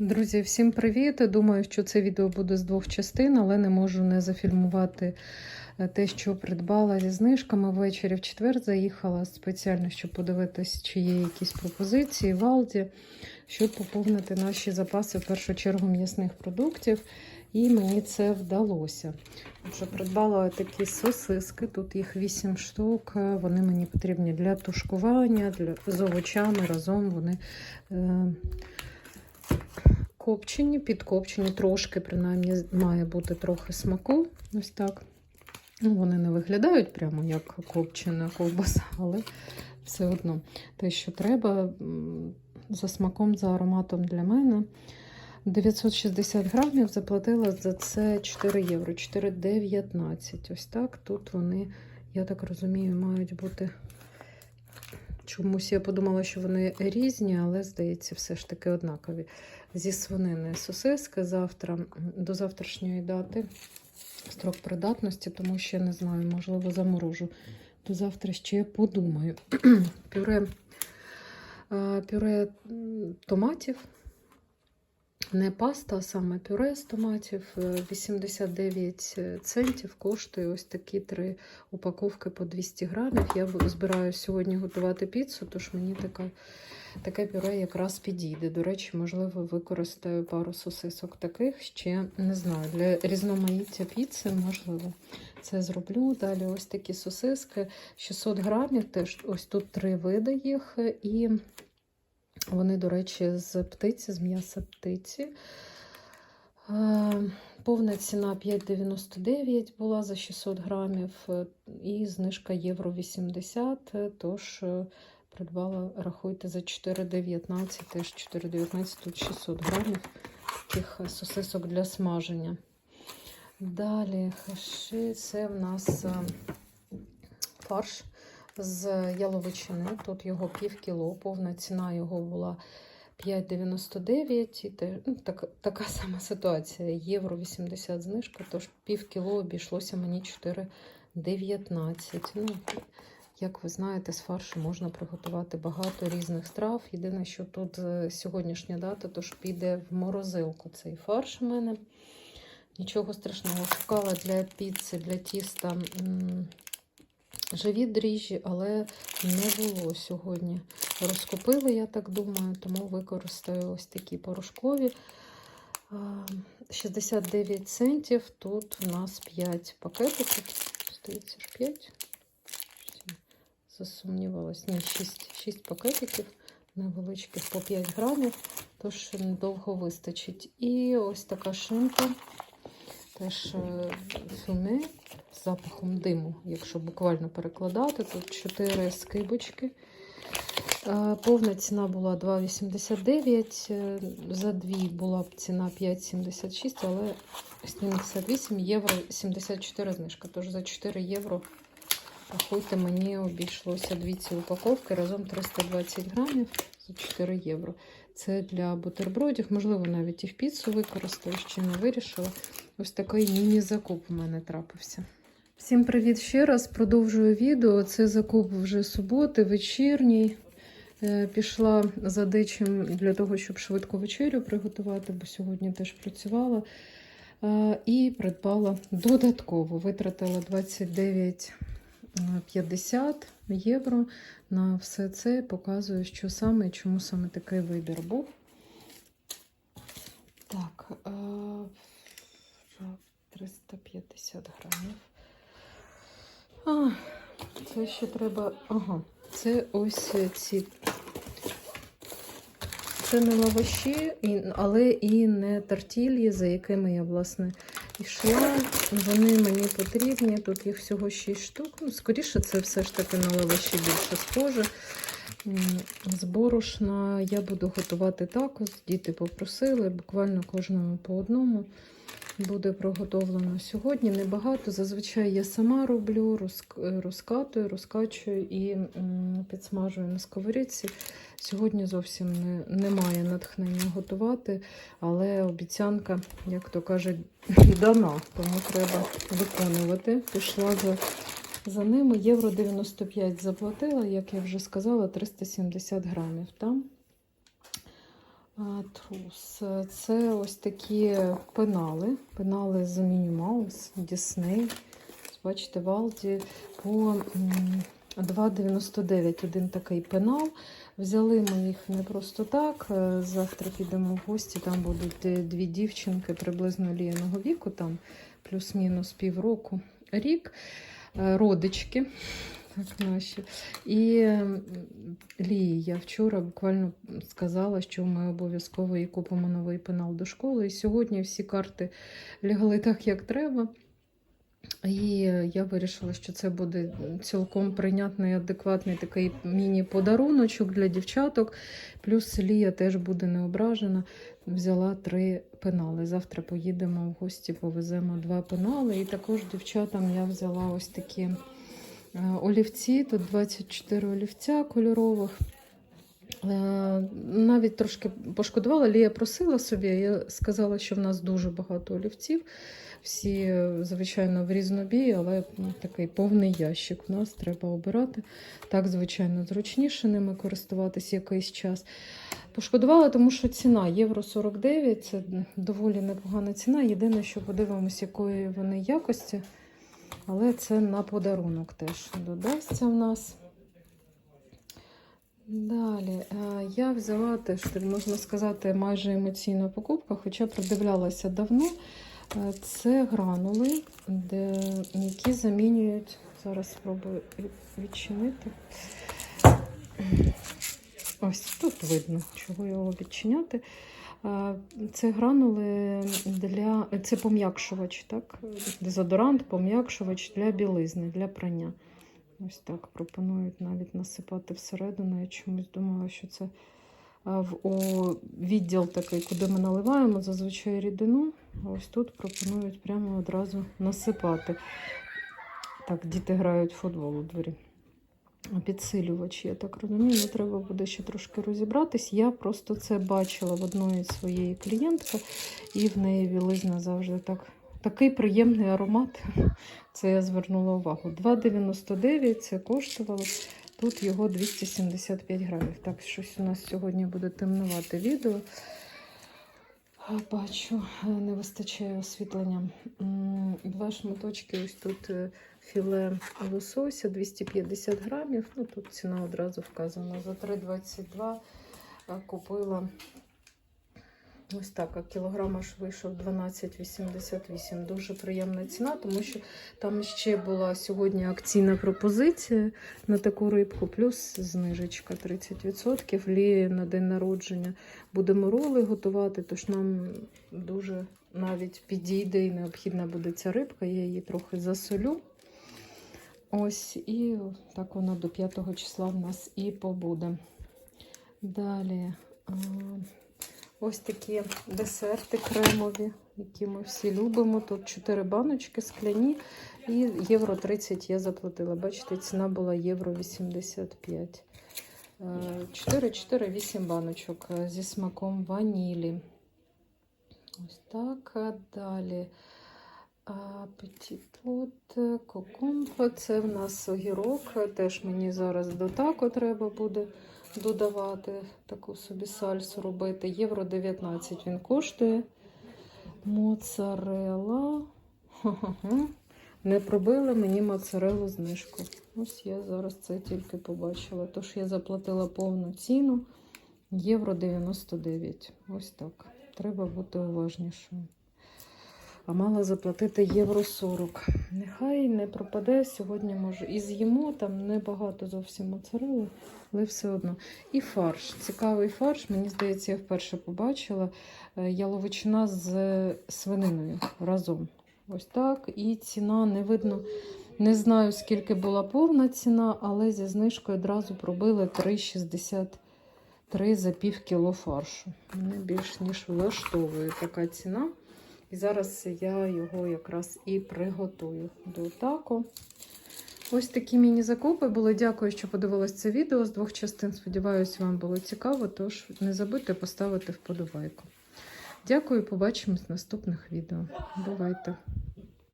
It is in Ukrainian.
Друзі, всім привіт! Думаю, що це відео буде з двох частин, але не можу не зафільмувати е, те, що придбала зі знижками. Ввечері в четвер заїхала спеціально, щоб подивитись, чи є якісь пропозиції в Алді, щоб поповнити наші запаси в першу чергу м'ясних продуктів. І мені це вдалося. Отже, придбала такі сосиски, тут їх 8 штук. Вони мені потрібні для тушкування, для, з овочами разом вони. Е, копчені, підкопчені, трошки, принаймні, має бути трохи смаку. Ось так. Ну, Вони не виглядають прямо як копчена ковбаса, але все одно те, що треба, за смаком, за ароматом для мене. 960 грамів заплатила за це 4 євро, 4,19. Ось так. Тут вони, я так розумію, мають бути. Чомусь я подумала, що вони різні, але, здається, все ж таки однакові. Зі свинини сосиски завтра, до завтрашньої дати строк придатності, тому ще не знаю, можливо, заморожу. До завтра ще подумаю. пюре, пюре томатів. Не паста, а саме пюре з томатів. е, 89 центів коштує ось такі три упаковки по 200 грамів. Я збираю сьогодні готувати піцу, тож мені така, таке пюре якраз підійде. До речі, можливо, використаю пару сосисок таких ще не знаю. Для різноманіття піци, можливо, це зроблю. Далі ось такі сосиски 600 грамів. Теж ось тут три види їх. І вони, до речі, з птиці, з м'яса птиці. Е, Повна ціна 5,99 була за 600 грамів, е, і знижка євро 80, е, тож придбала, рахуйте, за 4,19, теж 4,19, тут 600 грамів таких сосисок для смаження. Далі хаши, це в нас фарш з яловичини. Тут його пів кіло, повна ціна його була 5,99. І ну, так, така сама ситуація. Євро 80 знижка, тож пів кіло обійшлося мені 4,19. Ну, як ви знаєте, з фаршу можна приготувати багато різних страв. Єдине, що тут е, сьогоднішня дата, тож піде в морозилку цей фарш у мене. Нічого страшного. Шукала для піци, для тіста живі дріжджі, але не було сьогодні. Розкупили, я так думаю, тому використаю ось такі порошкові. 69 центів. Тут у нас 5 пакетиків. Здається ж 5. Засумнівалась. Ні, 6, 6 пакетиків невеличких по 5 грамів, тож недовго вистачить. І ось така шинка. Теж е, фюме запахом диму, якщо буквально перекладати. Тут 4 скибочки. Е, Повна ціна була 2,89. е, За дві була б ціна 5,76, але 78 євро 74 знижка. Тож за 4 євро, рахуйте, мені обійшлося дві ці упаковки, разом 320 грамів за 4 євро. Це для бутербродів, можливо, навіть і в піцу використаю, ще не вирішила. Ось такий міні-закуп у мене трапився. Всім привіт ще раз. Продовжую відео. Це закуп вже суботи, вечірній. Е, Пішла за дечим для того, щоб швидко вечерю приготувати, бо сьогодні теж працювала. Е, І придбала додатково. Витратила 29,50 євро на все це. Показую, що саме і чому саме такий вибір був. Так, е, 350 грамів. А, це ще треба. Ага, це ось ці. Це не лаваші, але і не тартільї, за якими я, власне, йшла. Вони мені потрібні. Тут їх всього 6 штук. Ну, скоріше, це все ж таки на лаваші більше схоже. З борошна я буду готувати також. Діти попросили, буквально кожному по одному буде проготовлено сьогодні. Небагато. Зазвичай я сама роблю, розкатую, розкачую і підсмажую на сковорідці. Сьогодні зовсім не, немає натхнення готувати, але обіцянка, як то кажуть, дана, тому треба виконувати. Пішла за, за ними. Євро 95 заплатила, як я вже сказала, 370 грамів. Там Трус. Це ось такі пенали. Пенали з Міні Маус, Дісней. Бачите, в Алді по 2,99 один такий пенал. Взяли ми їх не просто так. Е, Завтра підемо в гості. Там будуть е, дві дівчинки приблизно ліяного віку, там плюс-мінус півроку рік. Е, Родички. Наші. І Лії, я вчора буквально сказала, що ми обов'язково їй купимо новий пенал до школи. І сьогодні всі карти лягли так, як треба. І я вирішила, що це буде цілком прийнятний, адекватний такий міні-подаруночок для дівчаток. Плюс Лія теж буде не ображена. Взяла три пенали. Завтра поїдемо в гості, повеземо два пенали. І також дівчатам я взяла ось такі олівці. Тут 24 олівця кольорових. Е, Навіть трошки пошкодувала, Лія просила собі. Я сказала, що в нас дуже багато олівців. Всі, е, звичайно, в різнобій, але ну, такий повний ящик у нас треба обирати. Так, звичайно, зручніше ними користуватись якийсь час. Пошкодувала, тому що ціна євро 49 це доволі непогана ціна. Єдине, що подивимось, якої вони якості. Але це на подарунок теж додасться в нас. Далі, е, я взяла теж, можна сказати, майже емоційна покупка, хоча придивлялася давно. Е, Це гранули, де, які замінюють. Зараз спробую відчинити. Ось тут видно, чого його відчиняти. Е, Це гранули для це пом'якшувач, так? Дезодорант, пом'якшувач для білизни, для прання. Ось так пропонують навіть насипати всередину. Я чомусь думала, що це в о, відділ такий, куди ми наливаємо зазвичай рідину. Ось тут пропонують прямо одразу насипати. Так, діти грають в футбол у дворі. Підсилювач, я так розумію, треба буде ще трошки розібратись. Я просто це бачила в одної своєї клієнтки, і в неї білизна завжди так. Такий приємний аромат. Це я звернула увагу. 2,99 це коштувало. Тут його 275 грамів. Так, щось у нас сьогодні буде темнувати відео. Бачу, не вистачає освітлення. Два шматочки. Ось тут е, філе лосося 250 грамів. Ну, тут ціна одразу вказана. За 3,22 е, купила. Ось так, а кілограм аж вийшов 12,88. Дуже приємна ціна, тому що там ще була сьогодні акційна пропозиція на таку рибку, плюс знижечка 30%. Лі на день народження будемо роли готувати, тож нам дуже навіть підійде і необхідна буде ця рибка. Я її трохи засолю. Ось, і так вона до 5 числа в нас і побуде. Далі. Ось такі десерти кремові, які ми всі любимо. Тут 4 баночки скляні і євро 30 я заплатила. Бачите, ціна була євро 85. 4-4-8 баночок е, зі смаком ванілі. Ось так. а Далі апетитот, кокомфа. Це в нас огірок. Теж мені зараз до тако треба буде додавати, таку собі сальсу робити. Євро 19 він коштує. Моцарела. Не пробили мені моцарелу знижку. Ось я зараз це тільки побачила. Тож я заплатила повну ціну. Євро 99. Ось так. Треба бути уважнішою. А мала заплатити євро 40. Нехай не пропаде. Сьогодні може і з'їмо, там небагато зовсім моцарели, але все одно. І фарш. Цікавий фарш. Мені здається, я вперше побачила Е, яловичина з свининою разом. Ось так. І ціна не видно. Не знаю, скільки була повна ціна, але зі знижкою одразу пробили 3,63 за пів кіло фаршу. Мене більш ніж влаштовує така ціна. І зараз я його якраз і приготую до тако. Ось такі міні-закупи були. Дякую, що подивились це відео з двох частин. Сподіваюся, вам було цікаво. Тож не забудьте поставити вподобайку. Дякую, побачимось в наступних відео. Бувайте!